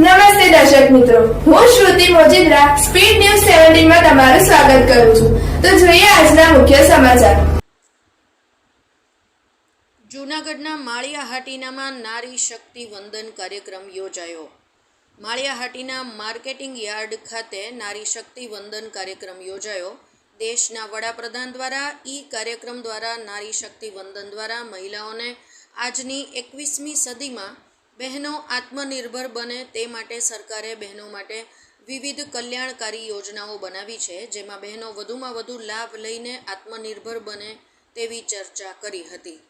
નમસ્તે દર્શક મિત્રો. હું શ્રુતિ મોજીદ્રા, સ્પીડ ન્યૂઝ સેવન્ટીનમાં તમારું સ્વાગત કરું છું. તો જોઈએ આજના મુખ્ય સમાચાર. જૂનાગઢના માળિયા હાટીનામાં નારી શક્તિ વંદન કાર્યક્રમ યોજાયો. માળિયા હાટીના માર્કેટિંગ યાર્ડ ખાતે નારી શક્તિ વંદન કાર્યક્રમ યોજાયો. દેશના વડાપ્રધાન દ્વારા ઈ કાર્યક્રમ દ્વારા નારી શક્તિ વંદન દ્વારા મહિલાઓને આજની એકવીસમી સદીમાં બહેનો આત્મનિર્ભર બને તે માટે સરકારે બહેનો માટે વિવિધ કલ્યાણકારી યોજનાઓ બનાવી છે, જેમાં બહેનો વધુમાં વધુ લાભ લઈને આત્મનિર્ભર બને તેવી ચર્ચા કરી હતી.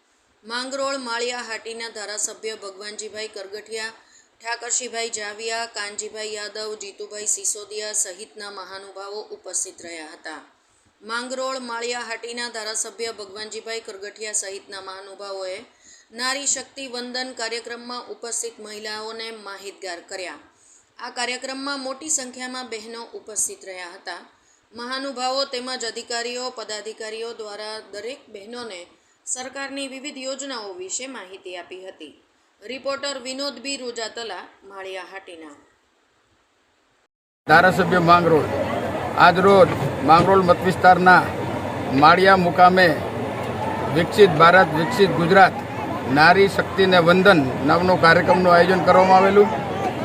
માંગરોળ, માળિયા હાટીના ધારાસભ્ય ભગવાનજીભાઈ કરગઠિયા ઠાકરશીભાઈ જાવિયા, કાનજીભાઈ યાદવ, જીતુભાઈ સિસોદિયા સહિતના મહાનુભાવો ઉપસ્થિત રહ્યા હતા. માંગરોળ, માળિયા હાટીના ધારાસભ્ય ભગવાનજીભાઈ કરગઠિયા સહિતના મહાનુભાવોએ નારી શક્તિ વંદન કાર્યક્રમમાં ઉપસ્થિત મહિલાઓને માહિતગાર કર્યા. આ કાર્યક્રમમાં મોટી સંખ્યામાં બહેનો ઉપસ્થિત રહ્યા હતા. મહાનુભાવો તેમજ અધિકારીઓ, પદાધિકારીઓ દ્વારા દરેક બહેનોને સરકારની વિવિધ યોજનાઓ વિશે માહિતી આપી હતી. Reporter Vinod B. રૂજાતલા, Maliya Hatina. ધારાસભ્ય માંગરોળ. આજરોજ માંગરોળ મત વિસ્તારના માળિયા મુકામે વિકસિત ભારત, વિકસિત ગુજરાત નારી શક્તિને વંદન નામનો કાર્યક્રમનું આયોજન કરવામાં આવેલું.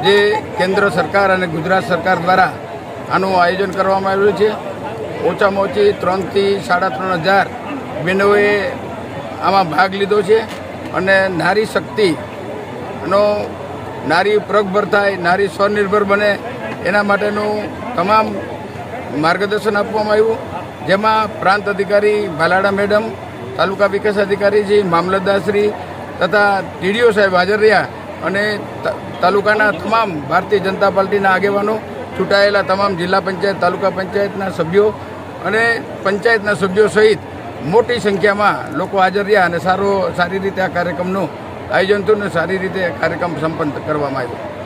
જે કેન્દ્ર સરકાર અને ગુજરાત સરકાર દ્વારા આનું આયોજન કરવામાં આવેલું છે. ઓછામાં ઓછી ત્રણથી સાડા ત્રણ હજાર બહેનોએ આમાં ભાગ લીધો છે અને નારી શક્તિનો નારી પ્રગભર થાય, નારી સ્વનિર્ભર બને એના માટેનું તમામ માર્ગદર્શન આપવામાં આવ્યું. જેમાં પ્રાંત અધિકારી ભાલાડા મેડમ, તાલુકા વિકાસ અધિકારીજી મામલતદારશ્રી તથા ટીડીઓ સાહેબ હાજર રહ્યા અને તાલુકાના તમામ ભારતીય જનતા પાર્ટીના આગેવાનો ચૂંટાયેલા તમામ જિલ્લા પંચાયત, તાલુકા પંચાયતના સભ્યો અને પંચાયતના સભ્યો સહિત મોટી સંખ્યામાં લોકો હાજર રહ્યા અને સારો, સારી રીતે આ કાર્યક્રમનું આયોજન થયું અને સારી રીતે કાર્યક્રમ સંપન્ન કરવામાં આવ્યો.